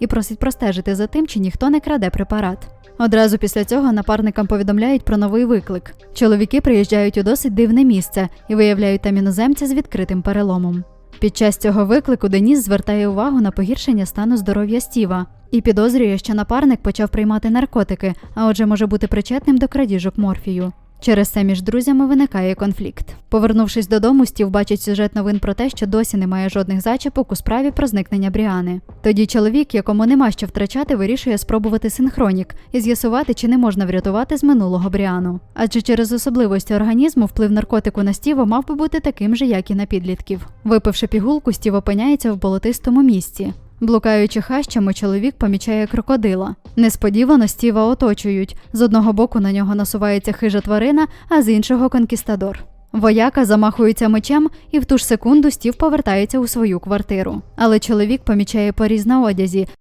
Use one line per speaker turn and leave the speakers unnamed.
і просить простежити за тим, чи ніхто не краде препарат. Одразу після цього напарникам повідомляють про новий виклик. Чоловіки приїжджають у досить дивне місце і виявляють там іноземця з відкритим переломом. Під час цього виклику Деніс звертає увагу на погіршення стану здоров'я Стіва і підозрює, що напарник почав приймати наркотики, а отже може бути причетним до крадіжок морфію. Через це між друзями виникає конфлікт. Повернувшись додому, Стів бачить сюжет новин про те, що досі немає жодних зачіпок у справі про зникнення Бріани. Тоді чоловік, якому нема що втрачати, вирішує спробувати синхронік і з'ясувати, чи не можна врятувати з минулого Бріану. Адже через особливості організму вплив наркотику на Стіва мав би бути таким же, як і на підлітків. Випивши пігулку, Стів опиняється в болотистому місці. Блукаючи хащами, чоловік помічає крокодила. Несподівано Стіва оточують. З одного боку на нього насувається хижа тварина, а з іншого конкістадор. Вояка замахується мечем, і в ту ж секунду Стів повертається у свою квартиру. Але чоловік помічає поріз на одязі,